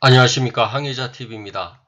안녕하십니까 항해자TV입니다.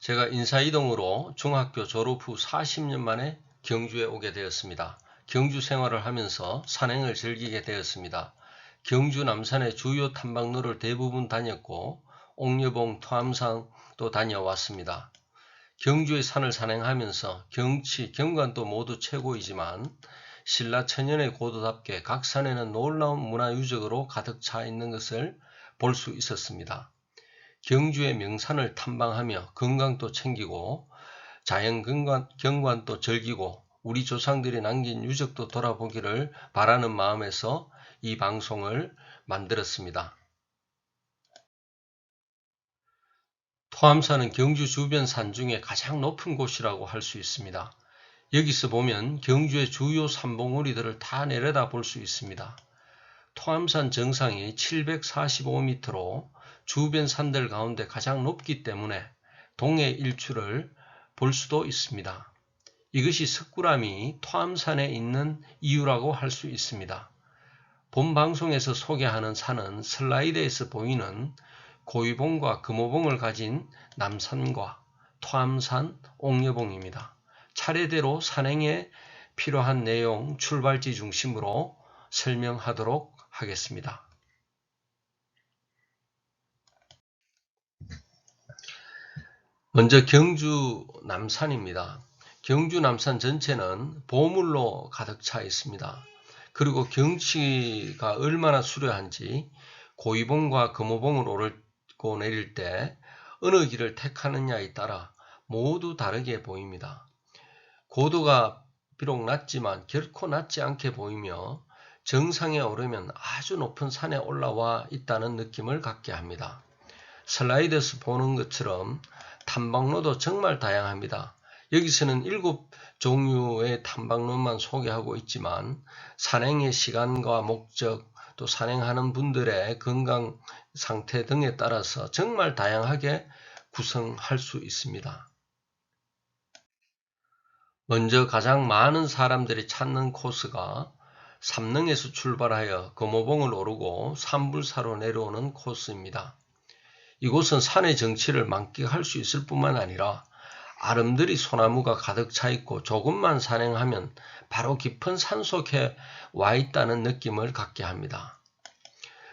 제가 인사이동으로 중학교 졸업 후 40년 만에 경주에 오게 되었습니다. 경주 생활을 하면서 산행을 즐기게 되었습니다. 경주 남산의 주요 탐방로를 대부분 다녔고 옥녀봉, 토암산도 다녀왔습니다. 경주의 산을 산행하면서 경치, 경관도 모두 최고이지만 신라 천년의 고도답게 각 산에는 놀라운 문화유적으로 가득 차 있는 것을 볼 수 있었습니다. 경주의 명산을 탐방하며 건강도 챙기고 자연 경관, 경관도 즐기고 우리 조상들이 남긴 유적도 돌아보기를 바라는 마음에서 이 방송을 만들었습니다. 토암산은 경주 주변 산 중에 가장 높은 곳이라고 할 수 있습니다. 여기서 보면 경주의 주요 산봉우리들을 다 내려다 볼 수 있습니다. 토암산 정상이 745m로 주변 산들 가운데 가장 높기 때문에 동해 일출을 볼 수도 있습니다. 이것이 석굴암이 토암산에 있는 이유라고 할 수 있습니다. 본 방송에서 소개하는 산은 슬라이드에서 보이는 고위봉과 금호봉을 가진 남산과 토암산, 옥녀봉입니다. 차례대로 산행에 필요한 내용 출발지 중심으로 설명하도록 하겠습니다. 먼저 경주 남산입니다. 경주 남산 전체는 보물로 가득 차 있습니다. 그리고 경치가 얼마나 수려한지 고이봉과 금호봉을 오르고 내릴 때 어느 길을 택하느냐에 따라 모두 다르게 보입니다. 고도가 비록 낮지만 결코 낮지 않게 보이며 정상에 오르면 아주 높은 산에 올라와 있다는 느낌을 갖게 합니다. 슬라이드에서 보는 것처럼 탐방로도 정말 다양합니다. 여기서는 일곱 종류의 탐방로만 소개하고 있지만 산행의 시간과 목적 또 산행하는 분들의 건강 상태 등에 따라서 정말 다양하게 구성할 수 있습니다. 먼저 가장 많은 사람들이 찾는 코스가 삼릉에서 출발하여 금호봉을 오르고 삼불사로 내려오는 코스입니다. 이곳은 산의 정치를 만끽할 수 있을 뿐만 아니라 아름드리 소나무가 가득 차 있고 조금만 산행하면 바로 깊은 산 속에 와 있다는 느낌을 갖게 합니다.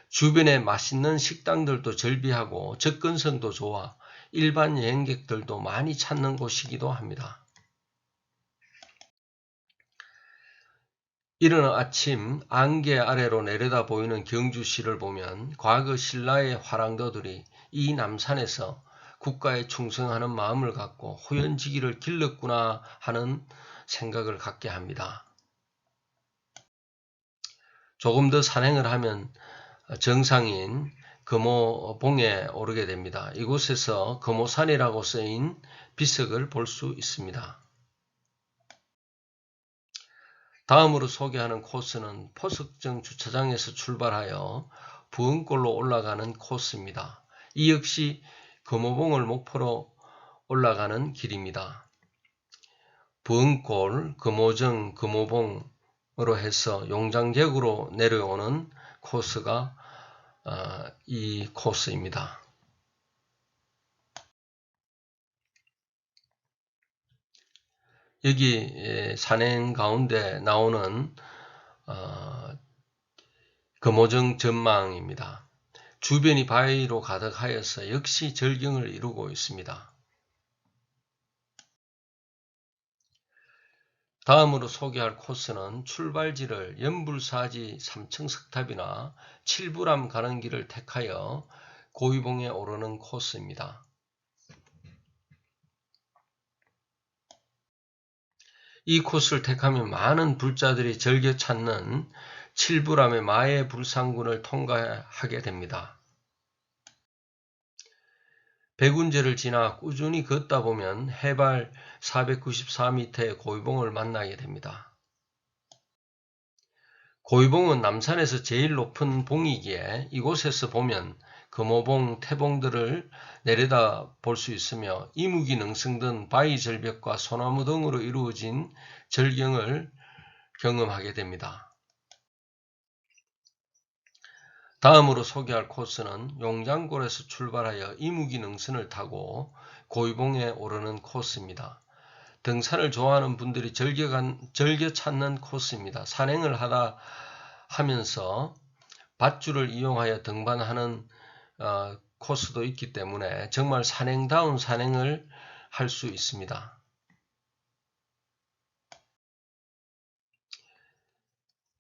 주변에 맛있는 식당들도 절비하고 접근성도 좋아 일반 여행객들도 많이 찾는 곳이기도 합니다. 이른 아침 안개 아래로 내려다 보이는 경주시를 보면 과거 신라의 화랑도들이 이 남산에서 국가에 충성하는 마음을 갖고 호연지기를 길렀구나 하는 생각을 갖게 합니다. 조금 더 산행을 하면 정상인 금호봉에 오르게 됩니다. 이곳에서 금호산이라고 쓰인 비석을 볼 수 있습니다. 다음으로 소개하는 코스는 포석정 주차장에서 출발하여 부흥골로 올라가는 코스입니다. 이 역시 금호봉을 목표로 올라가는 길입니다. 부흥골, 금호정, 금호봉으로 해서 용장객으로 내려오는 코스가 어, 이 코스입니다. 여기 산행 가운데 나오는 어, 금호정 전망입니다. 주변이 바위로 가득하여서 역시 절경을 이루고 있습니다. 다음으로 소개할 코스는 출발지를 연불사지 3층 석탑이나 칠부람 가는 길을 택하여 고위봉에 오르는 코스입니다. 이 코스를 택하면 많은 불자들이 즐겨 찾는 칠부람의 마의 불상군을 통과하게 됩니다. 백운제를 지나 꾸준히 걷다 보면 해발 494m의 고위봉을 만나게 됩니다. 고위봉은 남산에서 제일 높은 봉이기에 이곳에서 보면 금호봉, 태봉들을 내려다 볼 수 있으며 이무기 능성든 바위 절벽과 소나무 등으로 이루어진 절경을 경험하게 됩니다. 다음으로 소개할 코스는 용장골에서 출발하여 이무기 능선을 타고 고이봉에 오르는 코스입니다. 등산을 좋아하는 분들이 즐겨, 간, 즐겨 찾는 코스입니다. 산행을 하다 하면서 밧줄을 이용하여 등반하는 어, 코스도 있기 때문에 정말 산행다운 산행을 할 수 있습니다.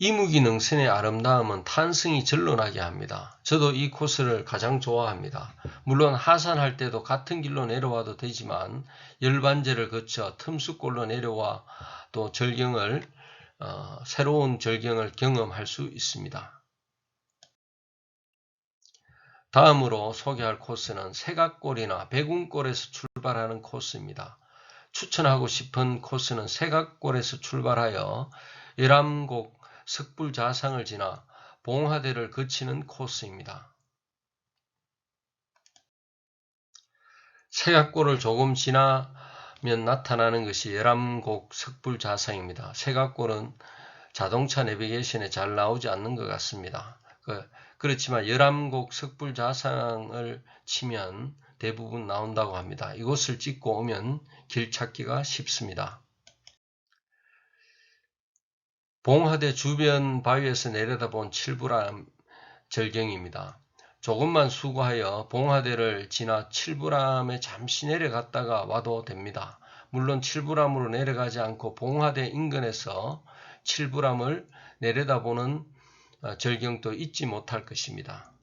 이 무기 능 선의 아름다움은 탄승이 절로나게 합니다. 저도 이 코스를 가장 좋아합니다. 물론 하산할 때도 같은 길로 내려와도 되지만 열반제를 거쳐 틈수골로 내려와 또 절경을 어, 새로운 절경을 경험할 수 있습니다. 다음으로 소개할 코스는 세각골이나 백운골에서 출발하는 코스입니다. 추천하고 싶은 코스는 세각골에서 출발하여 열암곡 석불자상을 지나 봉화대를 거치는 코스입니다. 세각골을 조금 지나면 나타나는 것이 열암곡 석불자상입니다. 세각골은 자동차 내비게이션에 잘 나오지 않는 것 같습니다. 그, 그렇지만 열암곡 석불자상을 치면 대부분 나온다고 합니다. 이곳을 찍고 오면 길 찾기가 쉽습니다. 봉하대 주변 바위에서 내려다본 칠부람 절경입니다. 조금만 수고하여 봉하대를 지나 칠부람에 잠시 내려갔다가 와도 됩니다. 물론 칠부람으로 내려가지 않고 봉하대 인근에서 칠부람을 내려다보는 어, 절경도 잊지 못할 것입니다.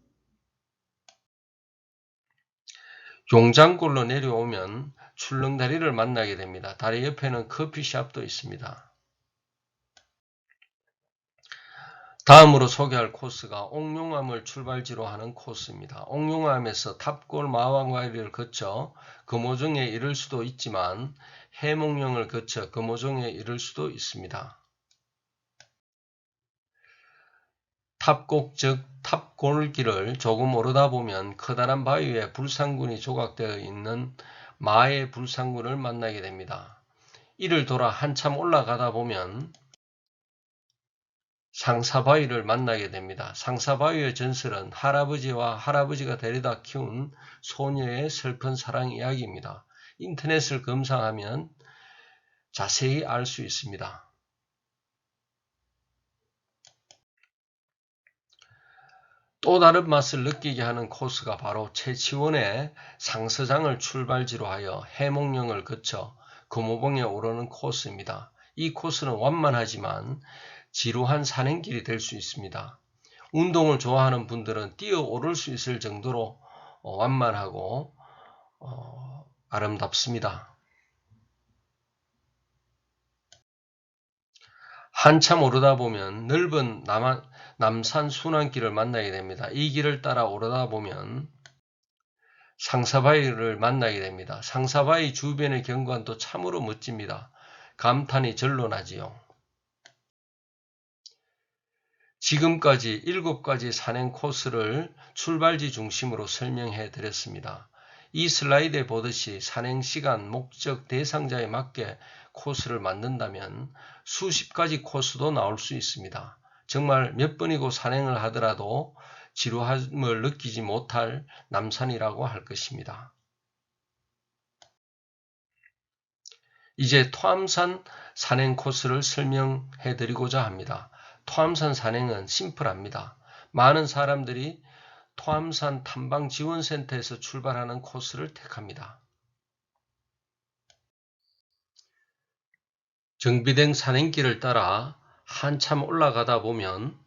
용장골로 내려오면 출렁다리를 만나게 됩니다. 다리 옆에는 커피숍도 있습니다. 다음으로 소개할 코스가 옥룡암을 출발지로 하는 코스입니다. 옥룡암에서 탑골 마왕과리를 거쳐 금오정에 이를 수도 있지만 해몽령을 거쳐 금오정에 이를 수도 있습니다. 탑곡 즉 탑골길을 조금 오르다 보면 커다란 바위에 불상군이 조각되어 있는 마의 불상군을 만나게 됩니다. 이를 돌아 한참 올라가다 보면 상사바위를 만나게 됩니다. 상사바위의 전설은 할아버지와 할아버지가 데려다 키운 소녀의 슬픈 사랑 이야기입니다. 인터넷을 검사하면 자세히 알 수 있습니다. 또 다른 맛을 느끼게 하는 코스가 바로 최치원의 상서장을 출발지로 하여 해몽령을 거쳐 금호봉에 오르는 코스입니다. 이 코스는 완만하지만 지루한 산행길이 될 수 있습니다. 운동을 좋아하는 분들은 뛰어 오를 수 있을 정도로 어, 완만하고 어, 아름답습니다. 한참 오르다 보면 넓은 남한, 남산 순환길을 만나게 됩니다. 이 길을 따라 오르다 보면 상사바위를 만나게 됩니다. 상사바위 주변의 경관도 참으로 멋집니다. 감탄이 절로 나지요. 지금까지 7가지 산행 코스를 출발지 중심으로 설명해 드렸습니다. 이 슬라이드에 보듯이 산행 시간, 목적, 대상자에 맞게 코스를 만든다면 수십 가지 코스도 나올 수 있습니다. 정말 몇 번이고 산행을 하더라도 지루함을 느끼지 못할 남산이라고 할 것입니다. 이제 토암산 산행 코스를 설명해 드리고자 합니다. 토암산 산행은 심플합니다. 많은 사람들이 토암산 탐방 지원센터에서 출발하는 코스를 택합니다. 정비된 산행길을 따라 한참 올라가다 보면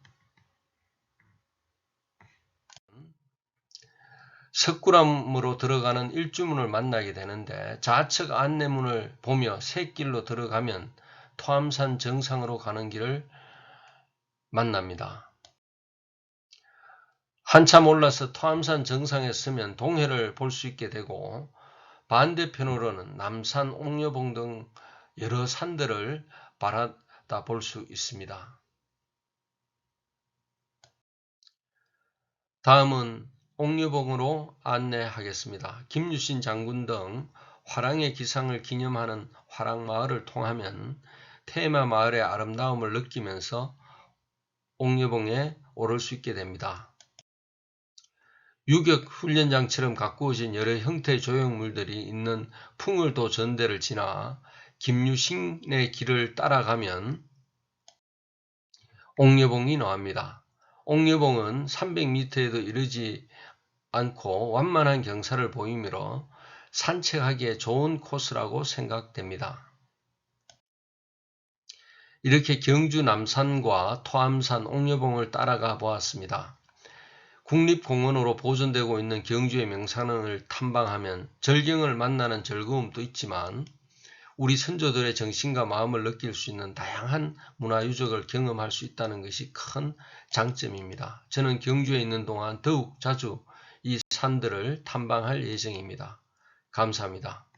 석굴암으로 들어가는 일주문을 만나게 되는데 좌측 안내문을 보며 새 길로 들어가면 토암산 정상으로 가는 길을 만납니다. 한참 올라서 토암산 정상에 서면 동해를 볼 수 있게 되고 반대편으로는 남산, 옥녀봉 등 여러 산들을 바라다 볼 수 있습니다. 다음은 옥녀봉으로 안내하겠습니다. 김유신 장군 등 화랑의 기상을 기념하는 화랑마을을 통하면 테마 마을의 아름다움을 느끼면서 옥녀봉에 오를 수 있게 됩니다. 유격 훈련장처럼 가꾸어진 여러 형태의 조형물들이 있는 풍을도 전대를 지나 김유신의 길을 따라가면 옥녀봉이 나옵니다. 옥녀봉은 300m에도 이르지 않고 완만한 경사를 보이므로 산책하기에 좋은 코스라고 생각됩니다. 이렇게 경주 남산과 토암산 옥녀봉을 따라가 보았습니다. 국립공원으로 보존되고 있는 경주의 명산을 탐방하면 절경을 만나는 즐거움도 있지만 우리 선조들의 정신과 마음을 느낄 수 있는 다양한 문화유적을 경험할 수 있다는 것이 큰 장점입니다. 저는 경주에 있는 동안 더욱 자주 이 산들을 탐방할 예정입니다. 감사합니다.